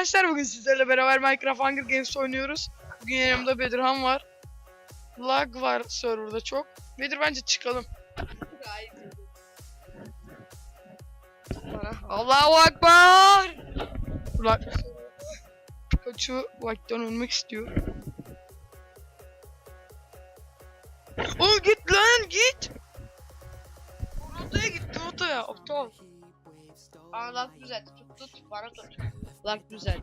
arkadaşlar bugün sizlerle beraber Minecraft Hunger Games oynuyoruz. Bugün yanımda Bedirhan var. Lag var serverda çok. Bedir bence çıkalım. Allahu Akbar! Lag. Pikachu lag'dan ölmek istiyor. Oğlum git lan git! Rotaya git rotaya aptal. Aa lak güzel. Tut tut bana tut. Lak güzel.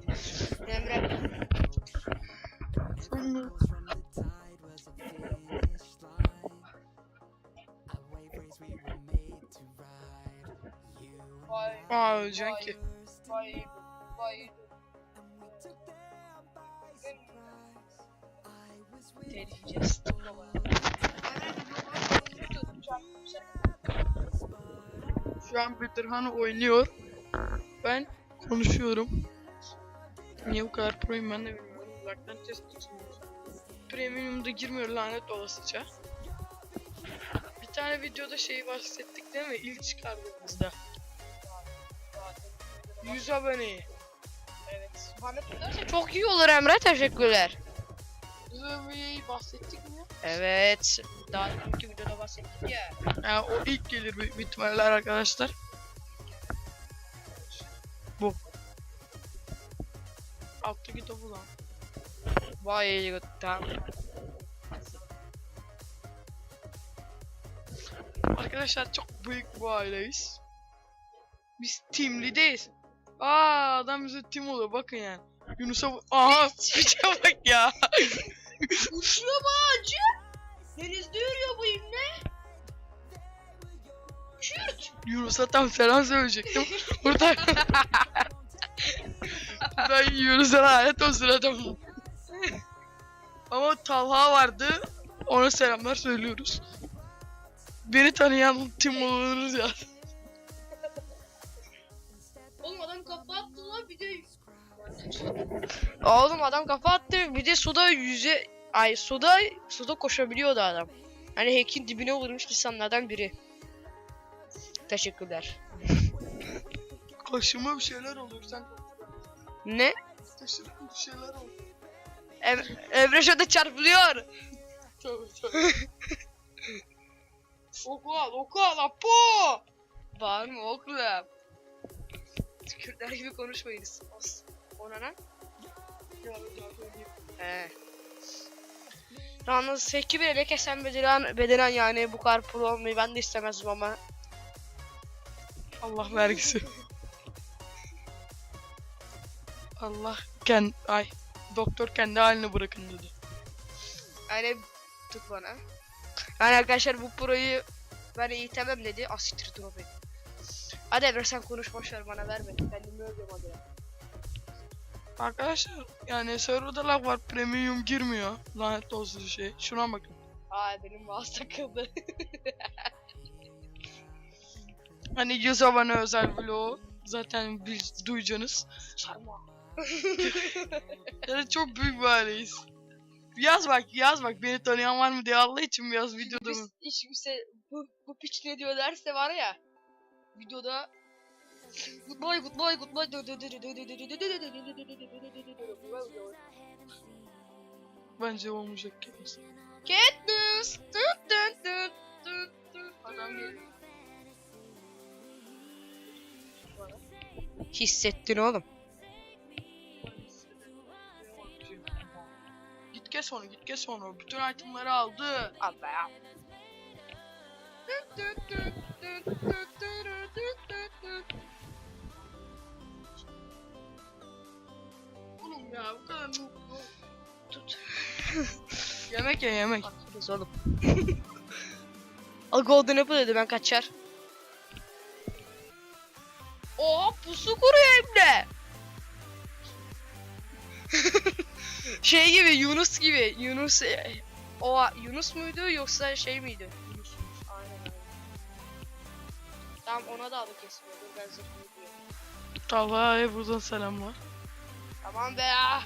Emre. Aa öleceksin ki. vay vay. Tehlikeceğiz. Şu an Bedirhan oynuyor. Ben konuşuyorum. Niye bu kadar proyum ben de bilmiyorum. Uzaktan test tutmuyor. Premium'da girmiyor lanet olasıca. Bir tane videoda şey bahsettik değil mi? İlk çıkardığımızda. 100 aboneyi. Evet. Bana tutarsa çok iyi olur Emre. Teşekkürler. 100 aboneyi bahsettik mi? Evet. Daha önceki videoda bahsettik ya. Yani o ilk gelir büyük ihtimalle arkadaşlar. Alttaki topu lan. Vay tamam. Arkadaşlar çok büyük bu aileyiz. Biz teamlideyiz. Aa adam bize team oluyor bakın yani. Yunus'a bu- Aha piçe bak ya. Uçuyor mu acı? Denizde yürüyor bu imle. Kürt. Yunus'a tam selam söyleyecektim. Burada Ben Yunus'a lanet o sırada. Ama Talha vardı. Ona selamlar söylüyoruz. Beni tanıyan tim oluruz ya. Oğlum adam kafa attı lan bir de. Oğlum adam kafa attı bir de suda yüze ay suda suda koşabiliyordu adam. Hani hackin dibine vurmuş insanlardan biri. Teşekkürler. Kaşıma bir şeyler oluyor sen. Ne? Kaşıma bir şeyler oluyor. Ev Emre şurada çarpılıyor. Oku al, oku al, apo! Bağırma oğlum. Kürtler gibi konuşmayınız. Os. Ona ne? He. Yalnız Seki bile kesen bedenen, bedenen yani bu kadar pro olmayı ben de istemezdim ama. Allah vergisi. Allah kend ay doktor kendi haline bırakın dedi. Yani tut bana. Yani arkadaşlar bu proyu ben eğitemem dedi. Asiktir dur o beni. Hadi Emre sen konuş boşver bana verme. Kendimi övüyorum hadi. Arkadaşlar yani serverda lag var premium girmiyor. Lanet olsun şey. Şuna bakın. Aa benim mouse takıldı. Hani 100 abone özel vlog zaten biz duyacaksınız. Sarma. Yani çok büyük bir aileyiz. Yaz bak yaz bak beni tanıyan var mı diye Allah için yaz videoda? Biz hiç kimse bu, bu piç ne diyor derse var ya. Videoda Goodbye goodbye goodbye Bence olmayacak kendisi. Katniss Dın dın dın dın dın. Adam geliyor. Hissettin oğlum. Kes onu git kes onu. Bütün itemları aldı. Allah ya. Oğlum ya bu kadar. Tut. Yemek ye yemek. Atırız oğlum. Al golden apple dedi ben kaçar. Oha pusu kuruyor Emre. Şey gibi Yunus gibi. Yunus e, o Yunus muydu yoksa şey miydi? Yunus. Aynen öyle. Tamam ona da adı kesmiyor. Dur ben zırhını diyorum. Talha'ya buradan selamlar. Tamam be ya.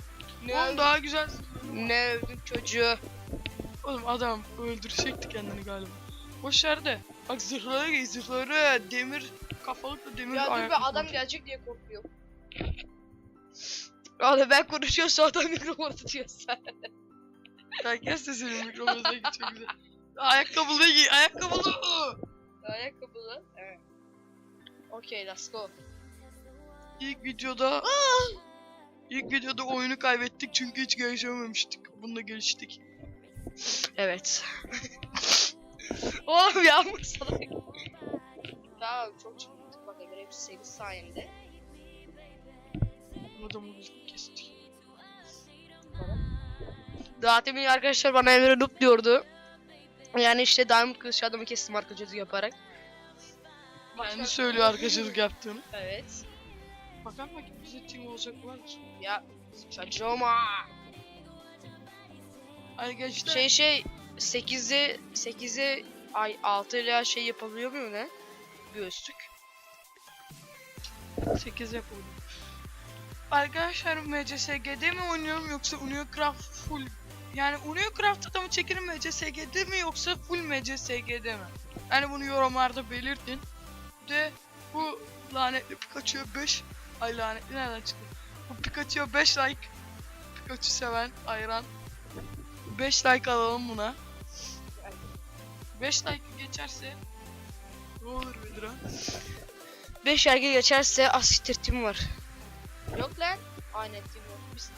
Ne, Oğlum daha güzel. ne övdün çocuğu. Oğlum adam öldürecekti kendini galiba. Boş ver de. Bak zırhlara giy zırhları. Demir kafalıkla demir Ya dur be adam gelecek diye korkuyorum. Abi ben konuşuyorum sonra mikrofonu tutuyorsun sen. Ya kes sesini mikrofonuna çok güzel. Ayakkabılı giy, ayakkabılı. Ayakkabılı. Evet. Okay let's go. İlk videoda ilk videoda oyunu kaybettik çünkü hiç gelişememiştik. Bunda geliştik. Evet. Oğlum yağmur sana. tamam çok çıktık bak Emre hepsi senin sayende. Adamı kestik. Daha demin arkadaşlar bana Emre noob diyordu. Yani işte diamond kılıç adamı kestim arkadaşlar yaparak. Kendi söylüyor arkadaşlık yaptığını. Evet. Bakalım bakayım bize team olacak var mı? Ya saçma. Arkadaşlar Şey şey 8'e 8'e ay 6 ile şey yapabiliyor muyum ne? Göğüslük. 8 yapalım. Arkadaşlar MCSG'de mi oynuyorum yoksa Uniocraft full yani Uniocraft'ta da mı çekerim MCSG'de mi yoksa full MCSG'de mi? Yani bunu yorumlarda belirtin. De bu lanetli Pikachu'ya 5 ay lanetli nereden çıktı? Bu Pikachu'ya 5 like Pikachu seven ayran 5 like alalım buna. 5 like geçerse ne olur Bedran? 5 erge geçerse asistir tim var. Yok lan. Aynen yok. Biz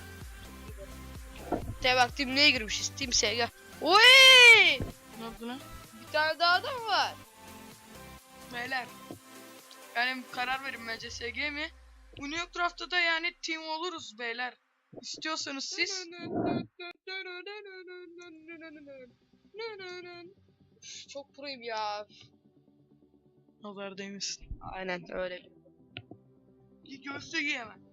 Te bak tim neye girmişiz? Tim SG. Oy! Ne oldu lan? Bir tane daha adam var. Beyler. Yani karar verin MCSG mi? Uniocraft'ta da yani team oluruz beyler. İstiyorsanız siz. Çok proyum ya. Nazar değmesin. Aynen öyle. Göğüste giy hemen.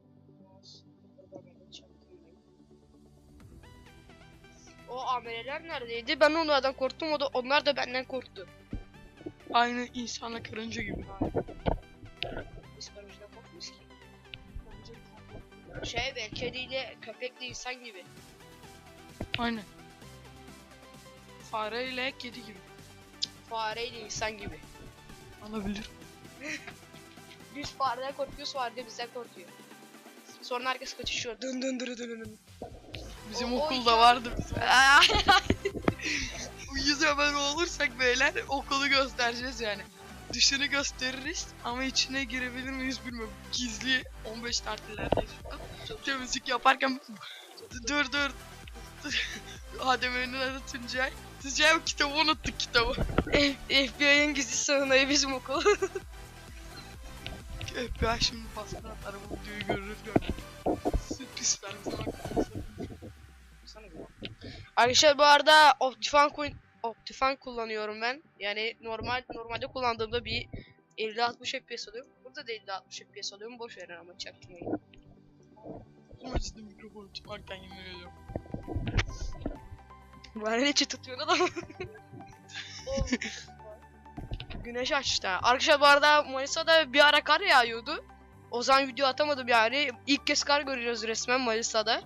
O ameleler neredeydi? Ben onlardan korktum, o da onlar da benden korktu. Aynı insanla karınca gibi. Biz karıncadan korkmuyoruz ki. Şey be, kediyle köpekle insan gibi. Aynen. Fare ile kedi gibi. Fareyle insan gibi. Olabilir. Biz fareden korkuyoruz, fare de bizden korkuyor. Sonra herkes kaçışıyor. Dın dın dın dın dın. Bizim O- o okulda iki- vardı. Yüz hemen olursak beyler okulu göstereceğiz yani. Dışını gösteririz ama içine girebilir miyiz bilmiyorum. Gizli 15 tarihlerdeyiz şu an. Temizlik yaparken dur dur. Hademe'nin adı Tuncay. Tuncay o kitabı unuttuk kitabı. FBI'nin gizli sığınağı bizim okul. FBI şimdi baskın atar bu videoyu görür görür. Bize bak. Arkadaşlar bu arada Optifine coin Optifine kullanıyorum ben. Yani normal normalde kullandığımda bir 50-60 FPS alıyorum. Burada da 50-60 FPS alıyorum. Boş verin ama çaktırmayın. Ama ciddi mikrofonu tutmaktan yemin ediyorum. Bana ne tutuyorsun adam? Güneş açtı. Arkadaşlar bu arada Manisa'da bir ara kar yağıyordu. O zaman video atamadım yani. İlk kez kar görüyoruz resmen Manisa'da.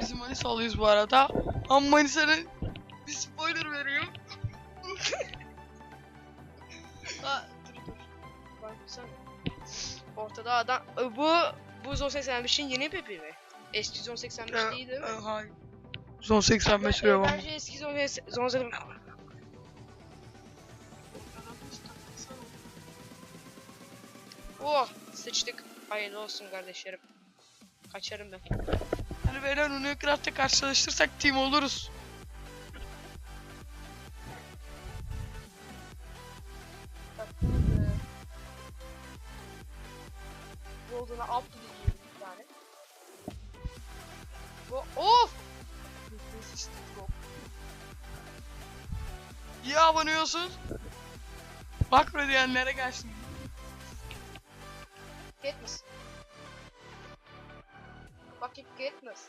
Bizim Manisalıyız bu arada. Ama Manisa'nın bir spoiler veriyorum. Aa, dur dur. Bak sen. Ortada adam. Bu bu Zon 85'in yeni pepi mi? Eski Zon 85 Ee, değil değil mi? hayır. Son 85 Ben- liraya var. Bence eski Zon Zon 85. Oh sıçtık. Hayırlı olsun kardeşlerim. Kaçarım ben. Hani beyler Uniocraft'ta karşılaştırsak team oluruz. Golden'a to diyeyim bir tane. Bu- Of! İyi abonuyorsun. Bak be diyenlere gelsin. Katniss. Fucking Katniss.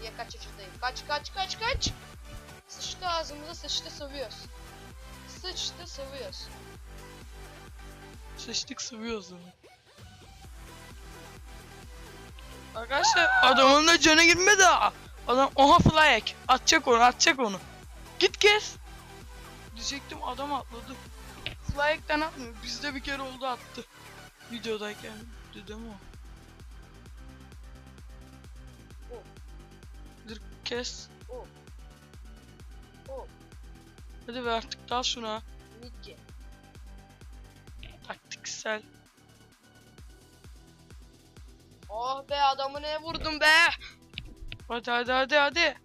Niye kaç yaşındayım? Kaç kaç kaç kaç! Sıçtı ağzımıza sıçtı sıvıyoruz. Sıçtı sıvıyoruz. Sıçtık sıvıyoruz onu. Arkadaşlar adamın da canı girmedi ha. Adam oha flyek. Atacak onu atacak onu. Git kes. Diyecektim adam atladı. Flyek'ten atmıyor. Bizde bir kere oldu attı. Videodayken. Йдемо. О. Kes. O. O. Hadi be artık dal şuna. Nike. Taktiksel. Oh ah be adamı ne vurdum be. Hadi hadi hadi hadi.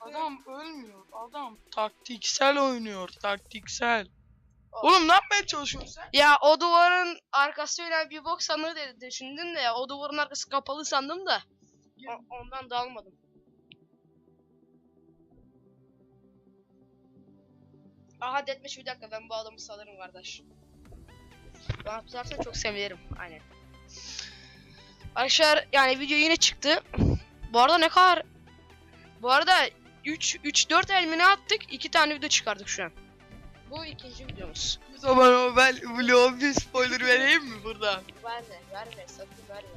Adam ölmüyor. Adam taktiksel oynuyor. Taktiksel. Oğlum ne yapmaya çalışıyorsun sen? Ya o duvarın arkasıyla bir bok sandığı dedi düşündüm de ya o duvarın arkası kapalı sandım da o- ondan da almadım. Aha detmiş bir dakika ben bu adamı salarım kardeş. Bana tutarsan çok sevinirim aynen. Arkadaşlar yani video yine çıktı. Bu arada ne kadar bu arada 3 3 4 elmini attık. 2 tane video çıkardık şu an. Bu ikinci videomuz. O zaman ben vlog'a bir spoiler vereyim mi burada? Verme, verme, sakın verme.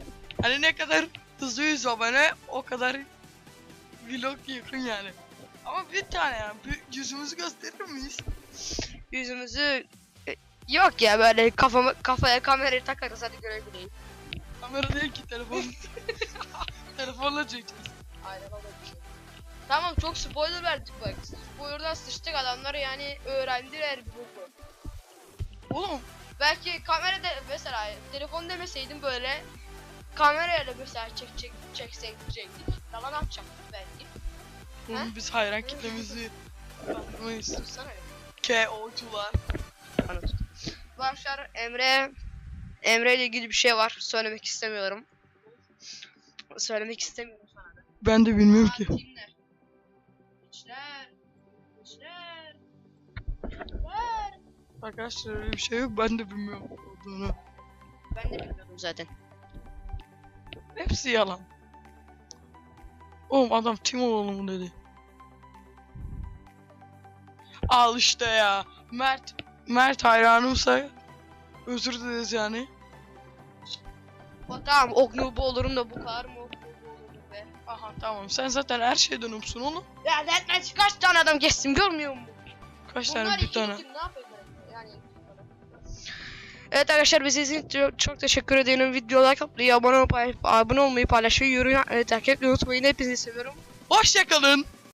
Hani ne kadar hızlı 100 abone o kadar vlog yakın yani. Ama bir tane yani bir yüzümüzü gösterir miyiz? Yüzümüzü e, yok ya böyle kafama kafaya kamerayı takarız hadi görebileyim. Kamera değil ki telefon. Telefonla çekeceğiz. Aynen şey. Tamam çok spoiler verdik bak. Spoiler'dan sıçtık adamlar yani öğrendiler bu boku. Oğlum Belki kamerada mesela telefon demeseydim böyle kamerayla mesela çek çek çeksek çektik. Yalan atacaktık belki. oğlum biz hayran kitlemizi kandırmayız. Tutsana. KO'cular. Arkadaşlar Emre Emre ile ilgili bir şey var. Söylemek istemiyorum. Söylemek istemiyorum sana da. Ben de bilmiyorum ki. Kimler? Arkadaşlar öyle bir şey yok ben de bilmiyorum olduğunu. Ben de bilmiyorum zaten. Hepsi yalan. Oğlum adam Timoğlu mu dedi. Al işte ya. Mert Mert hayranımsa özür dileriz yani. O tamam ok noobu olurum da bu kadar mı olurum be? Aha tamam sen zaten her şeyden umsun oğlum. Ya Deathmatch kaç tane adam geçtim görmüyor musun? Kaç Bunlar tane bir tane. kim, ne? Yani Evet arkadaşlar bizi izlediğiniz için çok, teşekkür ederim. Video like atmayı, abone, abone olmayı, paylaşmayı, yorum yapmayı, unutmayın. Hepinizi seviyorum. Hoşçakalın.